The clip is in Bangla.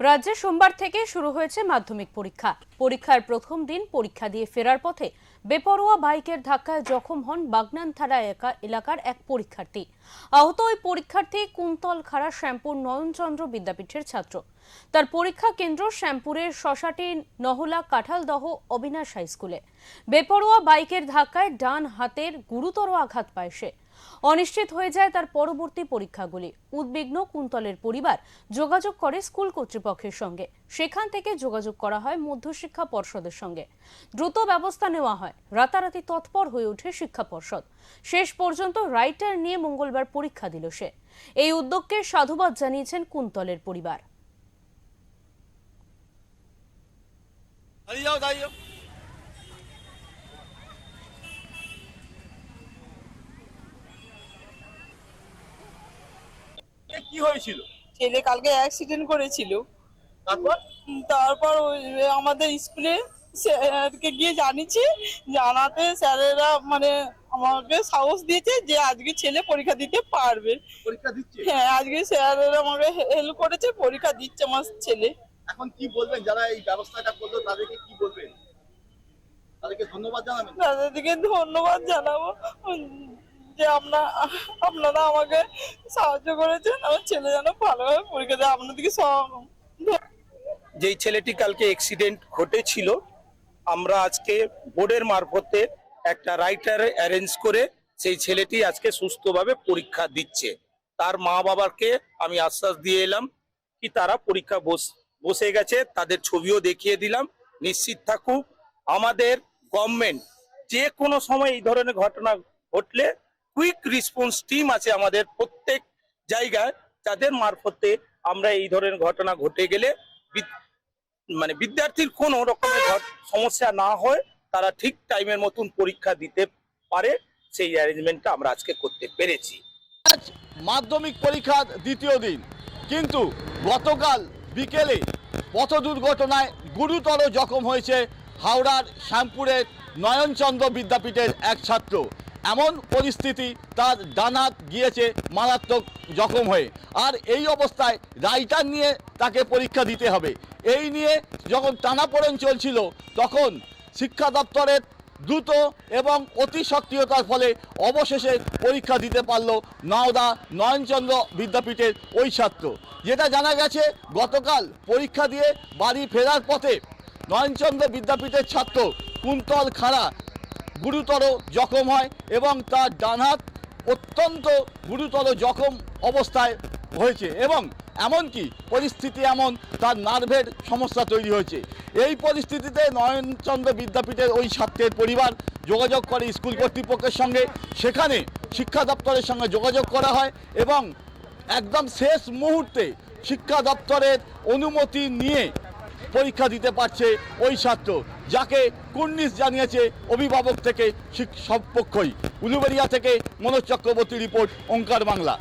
রাজ্যে সোমবার থেকে শুরু হয়েছে মাধ্যমিক পরীক্ষা। পরীক্ষার প্রথম দিন পরীক্ষা দিয়ে ফেরার পথে বেপরোয়া বাইকের ধাক্কায় জখম হন বাগনান থানা এলাকার এক পরীক্ষার্থী। আহত ওই পরীক্ষার্থী কুন্তল খাড়া শ্যামপুর নয়নচন্দ্র বিদ্যাপীঠের ছাত্র। তার পরীক্ষা কেন্দ্র শ্যামপুরের শশাটি নহলা কাঁঠালদহ অবিনাশ হাই স্কুলে। বেপরোয়া বাইকের ধাক্কায় ডান হাতের গুরুতর আঘাত পায় সে। অনিশ্চিত হয়ে যায় তার পরবর্তী পরীক্ষাগুলি। উদ্বিগ্ন কুন্তলের পরিবার যোগাযোগ করে স্কুল কর্তৃপক্ষের সঙ্গে। সেখান থেকে যোগাযোগ করা হয় মধ্যশিক্ষা পর্ষদের সঙ্গে। দ্রুত ব্যবস্থা নেওয়া হয়। রাতারাতি তৎপর হয়ে ওঠে শিক্ষা পর্ষদ। শেষ পর্যন্ত রাইটার নিয়ে মঙ্গলবার পরীক্ষা দিল সে। এই উদ্যোগকে সাধুবাদ জানিয়েছেন কুন্তলের পরিবার। দাঁড়িয়ে যাও দাঁড়িয়ে কি হয়েছিল? ছেলে কালকে অ্যাক্সিডেন্ট করেছিল। তারপর? তারপর ওই আমাদের স্কুলে স্যারকে গিয়ে জানিয়েছি জানাতে স্যারেরা মানে আমাকে সাহস দিয়েছে যে আজকে ছেলে পরীক্ষা দিতে পারবে। পরীক্ষা দিচ্ছে? হ্যাঁ আজকে স্যারেরা আমাকে হেল্প করেছে পরীক্ষা দিচ্ছে আমার ছেলে। এখন কি বলবেন? যারা এই ব্যবস্থাটা করল তাদেরকে কি বলবেন? তাদেরকে ধন্যবাদ জানাবেন? তাদেরকে ধন্যবাদ জানাব। যে আপনার আপনারা আমাকে সাহায্য করেছেন, আমার ছেলে যেন ভালোভাবে পরীক্ষা দেয়। আপনাদেরকে সব যেই ছেলেটি কালকে অ্যাক্সিডেন্ট ঘটেছিল, আমরা আজকে বোর্ডের মারফতে একটা রাইটার অ্যারেঞ্জ করে সেই ছেলেটি আজকে সুস্থভাবে পরীক্ষা দিচ্ছে। তার মা বাবাকে আমি আশ্বাস দিয়ে এলাম কি তারা পরীক্ষা বসে গেছে, তাদের ছবিও দেখিয়ে দিলাম। নিশ্চিত থাকুক, আমাদের গভর্নমেন্ট যে কোনো সময় এই ধরনের ঘটনা ঘটলে কুইক রেসপন্স টিম আছে আমাদের প্রত্যেক জায়গায়, যাদের মারফতে আমরা এই ধরনের ঘটনা ঘটে গেলে মানে বিদ্যার্থীর কোনো রকমের সমস্যা না হয়, তারা ঠিক টাইমের মতন পরীক্ষা দিতে পারে, সেই অ্যারেঞ্জমেন্টটা আমরা আজকে করতে পেরেছি। আজ মাধ্যমিক পরীক্ষার দ্বিতীয় দিন, কিন্তু গতকাল বিকেলে পথ দুর্ঘটনায় গুরুতর জখম হয়েছে হাওড়ার শ্যামপুরের নয়নচন্দ্র বিদ্যাপীঠের এক ছাত্র। এমন পরিস্থিতি তার ডানাত গিয়েছে মারাত্মক জখম হয়ে। আর এই অবস্থায় রাইটার নিয়ে তাকে পরীক্ষা দিতে হবে। এই নিয়ে যখন টানাপোড়েন চলছিল, তখন শিক্ষা দপ্তরের দ্রুত এবং অতি সক্রিয়তার ফলে অবশেষে পরীক্ষা দিতে পারল নওদা নয়নচন্দ্র বিদ্যাপীঠের ওই ছাত্র। যেটা জানা গেছে, গতকাল পরীক্ষা দিয়ে বাড়ি ফেরার পথে নয়নচন্দ্র বিদ্যাপীঠের ছাত্র কুন্তল খাড়া গুরুতর জখম হয় এবং তার ডানহাত অত্যন্ত গুরুতর জখম অবস্থায় হয়েছে এবং এমনকি পরিস্থিতি এমন, তার নার্ভের সমস্যা তৈরি হয়েছে। এই পরিস্থিতিতে নয়নচন্দ্র বিদ্যাপীঠের ওই ছাত্রের পরিবার যোগাযোগ করে স্কুল কর্তৃপক্ষের সঙ্গে। সেখানে শিক্ষা দপ্তরের সঙ্গে যোগাযোগ করা হয় এবং একদম শেষ মুহূর্তে শিক্ষা দপ্তরের অনুমতি নিয়ে পরীক্ষা দিতে পারছে ওই ছাত্র, যাকে কুর্নিশ জানিয়েছে অভিভাবক থেকে সব পক্ষই উলুবেরিয়া থেকে মনোজ চক্রবর্তী রিপোর্ট, ওঙ্কার বাংলা।